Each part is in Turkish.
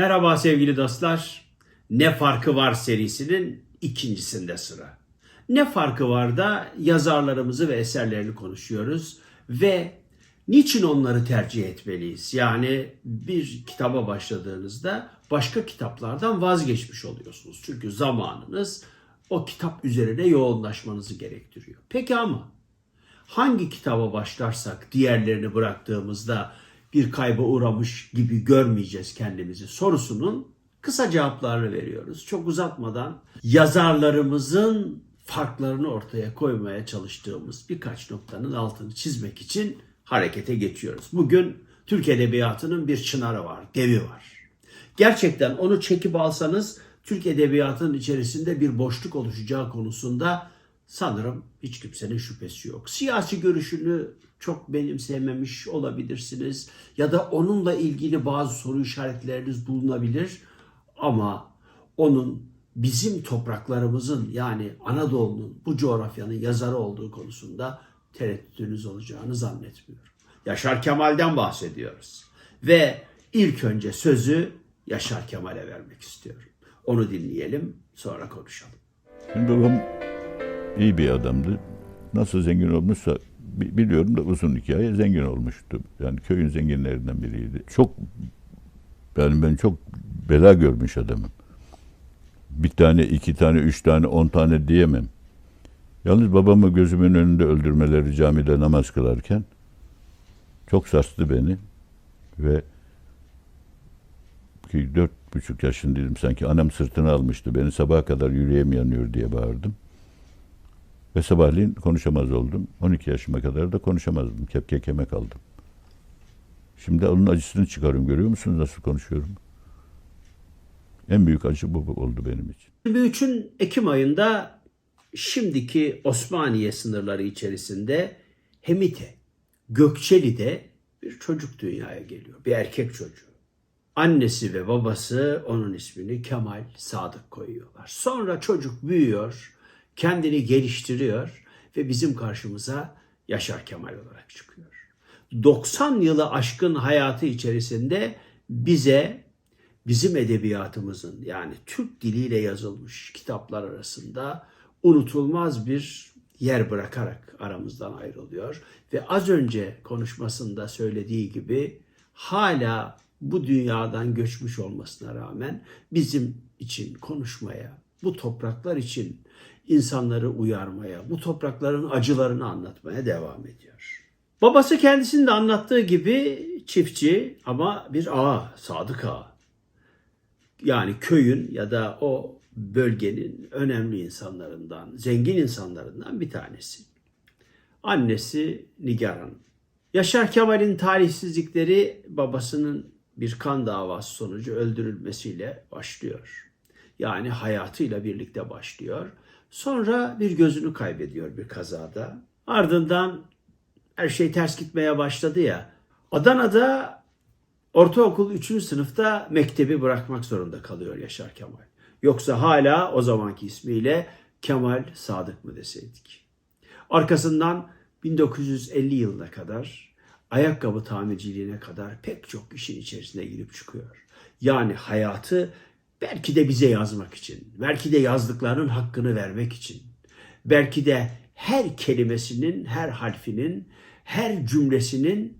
Merhaba sevgili dostlar. Ne farkı var serisinin ikincisinde sıra. Ne farkı var da yazarlarımızı ve eserlerini konuşuyoruz ve niçin onları tercih etmeliyiz? Yani bir kitaba başladığınızda başka kitaplardan vazgeçmiş oluyorsunuz. Çünkü zamanınız o kitap üzerine yoğunlaşmanızı gerektiriyor. Peki ama hangi kitaba başlarsak diğerlerini bıraktığımızda bir kayba uğramış gibi görmeyeceğiz kendimizi sorusunun kısa cevaplarını veriyoruz. Çok uzatmadan yazarlarımızın farklarını ortaya koymaya çalıştığımız birkaç noktanın altını çizmek için harekete geçiyoruz. Bugün Türk Edebiyatı'nın bir çınarı var, devi var. Gerçekten onu çekip alsanız Türk Edebiyatı'nın içerisinde bir boşluk oluşacağı konusunda sanırım hiç kimsenin şüphesi yok. Siyasi görüşünü çok benimsememiş olabilirsiniz ya da onunla ilgili bazı soru işaretleriniz bulunabilir ama onun bizim topraklarımızın yani Anadolu'nun bu coğrafyanın yazarı olduğu konusunda tereddütünüz olacağını zannetmiyorum. Yaşar Kemal'den bahsediyoruz ve ilk önce sözü Yaşar Kemal'e vermek istiyorum. Onu dinleyelim sonra konuşalım. Babam iyi bir adamdı. Nasıl zengin olmuşsa bi- biliyorum da uzun hikaye zengin olmuştu. Yani köyün zenginlerinden biriydi. Çok yani ben çok bela görmüş adamım. Bir tane, iki tane, üç tane, on tane diyemem. Yalnız babamı gözümün önünde öldürmeleri camide namaz kılarken çok sarstı beni ve ki dört buçuk yaşındaydım sanki anam sırtına almıştı beni sabaha kadar yüreğim yanıyor diye bağırdım. Ve sabahleyin konuşamaz oldum. 12 yaşıma kadar da konuşamazdım. Kepke keme kaldım. Şimdi onun acısını çıkarıyorum. Görüyor musunuz nasıl konuşuyorum? En büyük acı bu oldu benim için. 23'ün Ekim ayında şimdiki Osmaniye sınırları içerisinde Hemite, Gökçeli'de bir çocuk dünyaya geliyor. Bir erkek çocuğu. Annesi ve babası onun ismini Kemal Sadık koyuyorlar. Sonra çocuk büyüyor, kendini geliştiriyor ve bizim karşımıza Yaşar Kemal olarak çıkıyor. 90 yılı aşkın hayatı içerisinde bize bizim edebiyatımızın yani Türk diliyle yazılmış kitaplar arasında unutulmaz bir yer bırakarak aramızdan ayrılıyor ve az önce konuşmasında söylediği gibi hala bu dünyadan göçmüş olmasına rağmen bizim için konuşmaya, bu topraklar için insanları uyarmaya, bu toprakların acılarını anlatmaya devam ediyor. Babası kendisinin de anlattığı gibi çiftçi ama bir ağa, sadık ağa yani köyün ya da o bölgenin önemli insanlarından, zengin insanlarından bir tanesi. Annesi Nigar Hanım. Yaşar Kemal'in talihsizlikleri babasının bir kan davası sonucu öldürülmesiyle başlıyor. Yani hayatıyla birlikte başlıyor. Sonra bir gözünü kaybediyor bir kazada. Ardından her şey ters gitmeye başladı ya. Adana'da Ortaokul 3. sınıfta mektebi bırakmak zorunda kalıyor Yaşar Kemal. Yoksa hala o zamanki ismiyle Kemal Sadık mı deseydik. Arkasından 1950 yılına kadar ayakkabı tamirciliğine kadar pek çok işin içerisine girip çıkıyor. Yani hayatı belki de bize yazmak için, belki de yazdıklarının hakkını vermek için, belki de her kelimesinin, her harfinin, her cümlesinin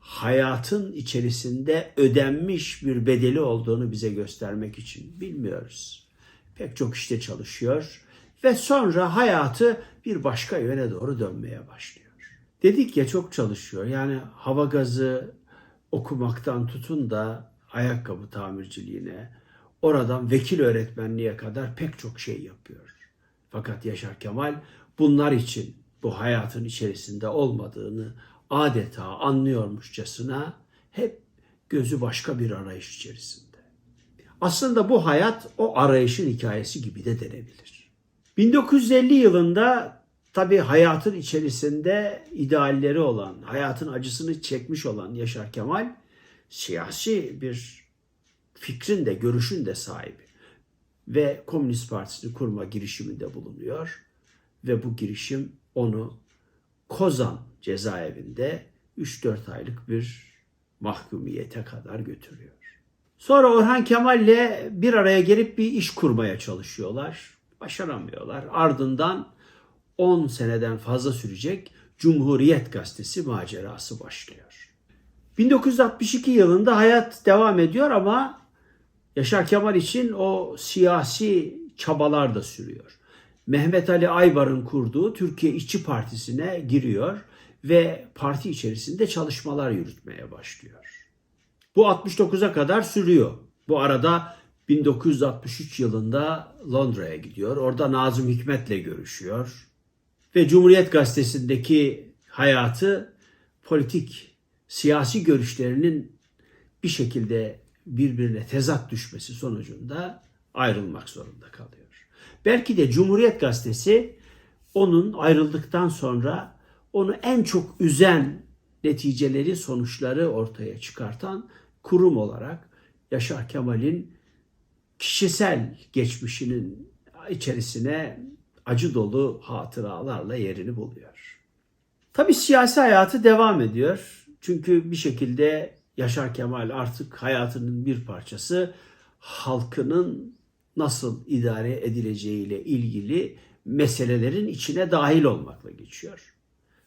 hayatın içerisinde ödenmiş bir bedeli olduğunu bize göstermek için bilmiyoruz. Pek çok işte çalışıyor ve sonra hayatı bir başka yöne doğru dönmeye başlıyor. Dedik ya çok çalışıyor. Yani hava gazı okumaktan tutun da ayakkabı tamirciliğine, oradan vekil öğretmenliğe kadar pek çok şey yapıyor. Fakat Yaşar Kemal bunlar için bu hayatın içerisinde olmadığını adeta anlıyormuşçasına hep gözü başka bir arayış içerisinde. Aslında bu hayat o arayışın hikayesi gibi de denebilir. 1950 yılında tabii hayatın içerisinde idealleri olan, hayatın acısını çekmiş olan Yaşar Kemal siyasi bir fikrin de görüşün de sahibi ve Komünist Partisi'ni kurma girişiminde bulunuyor ve bu girişim onu Kozan cezaevinde 3-4 aylık bir mahkumiyete kadar götürüyor. Sonra Orhan Kemal'le bir araya gelip bir iş kurmaya çalışıyorlar. Başaramıyorlar. Ardından 10 seneden fazla sürecek Cumhuriyet Gazetesi macerası başlıyor. 1962 yılında hayat devam ediyor ama Yaşar Kemal için o siyasi çabalar da sürüyor. Mehmet Ali Aybar'ın kurduğu Türkiye İşçi Partisi'ne giriyor ve parti içerisinde çalışmalar yürütmeye başlıyor. Bu 69'a kadar sürüyor. Bu arada 1963 yılında Londra'ya gidiyor. Orada Nazım Hikmet'le görüşüyor. Ve Cumhuriyet Gazetesi'ndeki hayatı politik, siyasi görüşlerinin bir şekilde birbirine tezat düşmesi sonucunda ayrılmak zorunda kalıyor. Belki de Cumhuriyet Gazetesi onun ayrıldıktan sonra onu en çok üzen neticeleri, sonuçları ortaya çıkartan kurum olarak Yaşar Kemal'in kişisel geçmişinin içerisine acı dolu hatıralarla yerini buluyor. Tabii siyasi hayatı devam ediyor. Çünkü bir şekilde Yaşar Kemal artık hayatının bir parçası halkının nasıl idare edileceğiyle ilgili meselelerin içine dahil olmakla geçiyor.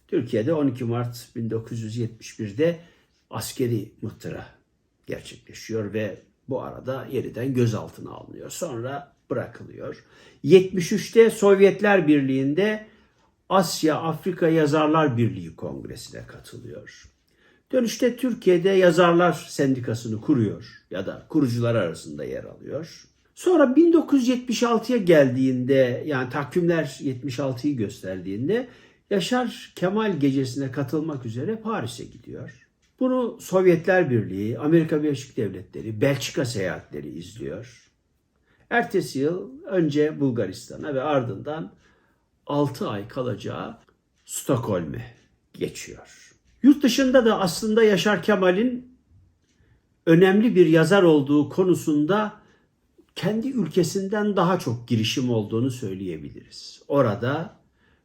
Türkiye'de 12 Mart 1971'de askeri mıhtıra gerçekleşiyor ve bu arada yeniden gözaltına alınıyor. Sonra bırakılıyor. 73'te Sovyetler Birliği'nde Asya Afrika Yazarlar Birliği Kongresi'ne katılıyor. Dönüşte Türkiye'de Yazarlar Sendikası'nı kuruyor ya da kurucular arasında yer alıyor. Sonra 1976'ya geldiğinde yani takvimler 76'yı gösterdiğinde Yaşar Kemal Gecesi'ne katılmak üzere Paris'e gidiyor. Bunu Sovyetler Birliği, Amerika Birleşik Devletleri, Belçika seyahatleri izliyor. Ertesi yıl önce Bulgaristan'a ve ardından 6 ay kalacağı Stockholm'e geçiyor. Yurt dışında da aslında Yaşar Kemal'in önemli bir yazar olduğu konusunda kendi ülkesinden daha çok girişim olduğunu söyleyebiliriz. Orada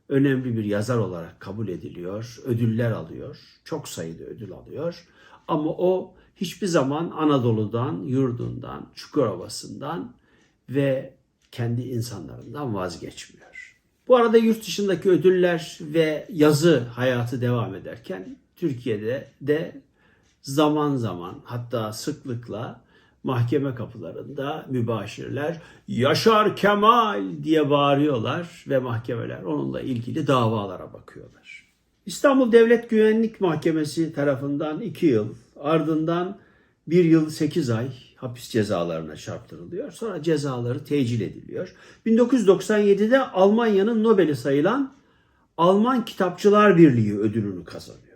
önemli bir yazar olarak kabul ediliyor, ödüller alıyor, çok sayıda ödül alıyor. Ama o hiçbir zaman Anadolu'dan, yurdundan, Çukurova'sından ve kendi insanlarından vazgeçmiyor. Bu arada yurt dışındaki ödüller ve yazı hayatı devam ederken Türkiye'de de zaman zaman hatta sıklıkla mahkeme kapılarında mübaşirler Yaşar Kemal diye bağırıyorlar ve mahkemeler onunla ilgili davalara bakıyorlar. İstanbul Devlet Güvenlik Mahkemesi tarafından 2 yıl ardından 1 yıl 8 ay hapis cezalarına çarptırılıyor. Sonra cezaları tecil ediliyor. 1997'de Almanya'nın Nobel'i sayılan Alman Kitapçılar Birliği ödülünü kazanıyor.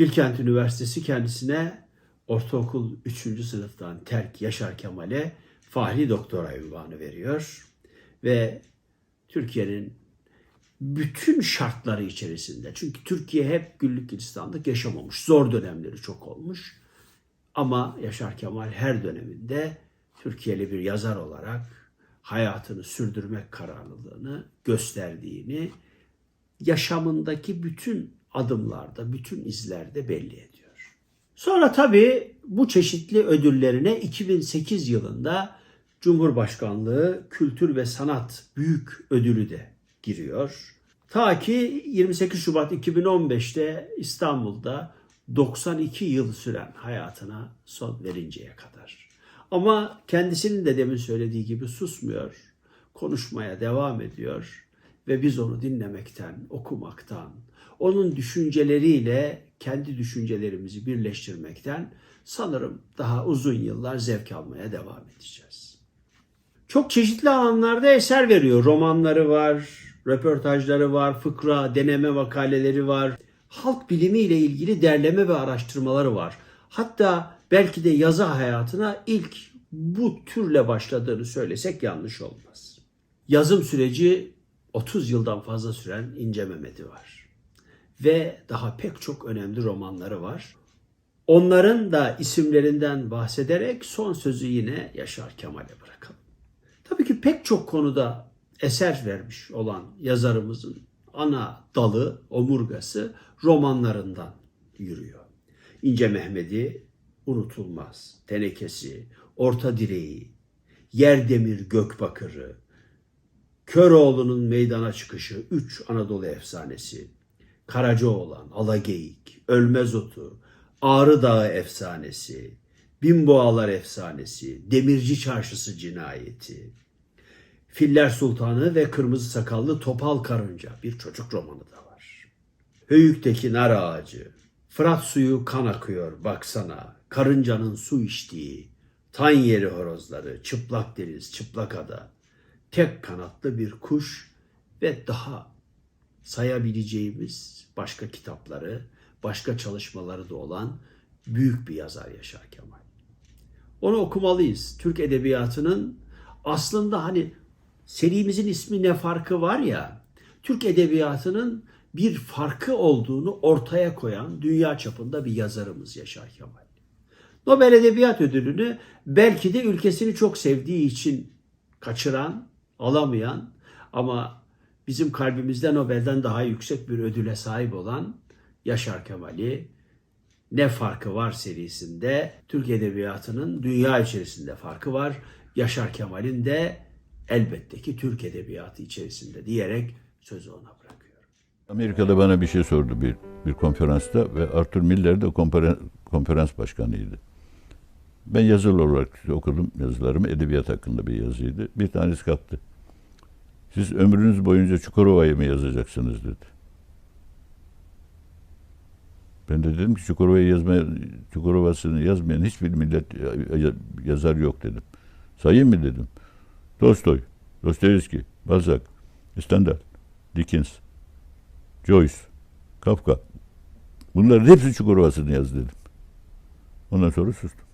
Bilkent Üniversitesi kendisine ortaokul 3. sınıftan terk Yaşar Kemal'e Fahri Doktora ünvanı veriyor ve Türkiye'nin bütün şartları içerisinde çünkü Türkiye hep güllük gülistanlık yaşamamış. Zor dönemleri çok olmuş. Ama Yaşar Kemal her döneminde Türkiye'li bir yazar olarak hayatını sürdürmek kararlılığını gösterdiğini yaşamındaki bütün adımlarda, bütün izlerde belli ediyor. Sonra tabii bu çeşitli ödüllerine 2008 yılında Cumhurbaşkanlığı Kültür ve Sanat Büyük Ödülü de giriyor. Ta ki 28 Şubat 2015'te İstanbul'da 92 yıl süren hayatına son verinceye kadar. Ama kendisinin de demin söylediği gibi susmuyor, konuşmaya devam ediyor ve biz onu dinlemekten, okumaktan, onun düşünceleriyle kendi düşüncelerimizi birleştirmekten sanırım daha uzun yıllar zevk almaya devam edeceğiz. Çok çeşitli alanlarda eser veriyor. Romanları var, röportajları var, fıkra, deneme makaleleri var. Halk bilimiyle ilgili derleme ve araştırmaları var. Hatta belki de yazı hayatına ilk bu türle başladığını söylesek yanlış olmaz. Yazım süreci 30 yıldan fazla süren İnce Mehmet'i var. Ve daha pek çok önemli romanları var. Onların da isimlerinden bahsederek son sözü yine Yaşar Kemal'e bırakalım. Tabii ki pek çok konuda eser vermiş olan yazarımızın ana dalı, omurgası romanlarından yürüyor. İnce Mehmet'i unutulmaz, tenekesi, orta direği, yer demir gök bakırı, Köroğlu'nun meydana çıkışı, üç Anadolu efsanesi, Karacaoğlan, Alageyik, Ölmez Otu, Ağrı Dağı efsanesi, Binboğalar efsanesi, Demirci Çarşısı cinayeti, Filler Sultanı ve Kırmızı Sakallı Topal Karınca bir çocuk romanı da var. Höyük'teki nar ağacı, Fırat suyu kan akıyor baksana, karıncanın su içtiği, tan yeri horozları, çıplak deniz, çıplak ada, tek kanatlı bir kuş ve daha sayabileceğimiz başka kitapları, başka çalışmaları da olan büyük bir yazar Yaşar Kemal. Onu okumalıyız. Türk edebiyatının aslında hani serimizin ismi ne farkı var ya, Türk edebiyatının bir farkı olduğunu ortaya koyan dünya çapında bir yazarımız Yaşar Kemal. Nobel Edebiyat Ödülünü belki de ülkesini çok sevdiği için kaçıran, alamayan ama bizim kalbimizde Nobel'den daha yüksek bir ödüle sahip olan Yaşar Kemal'i ne farkı var serisinde Türk Edebiyatı'nın dünya içerisinde farkı var. Yaşar Kemal'in de elbette ki Türk Edebiyatı içerisinde diyerek sözü ona bırakıyorum. Amerika'da bana bir şey sordu bir bir konferansta ve Arthur Miller de konferans, başkanıydı. Ben yazılı olarak okudum yazılarımı. Edebiyat hakkında bir yazıydı. Bir tanesi kalktı. Siz ömrünüz boyunca Çukurova'yı mı yazacaksınız dedi. Ben de dedim ki Çukurova'yı yazmaya, Çukurova'sını yazmayan hiçbir millet yazar yok dedim. Sayayım mı dedim. Tolstoy, Dostoyevski, Balzac, Stendhal, Dickens, Joyce, Kafka. Bunların hepsi Çukurova'sını yaz dedim. Ondan sonra sustum.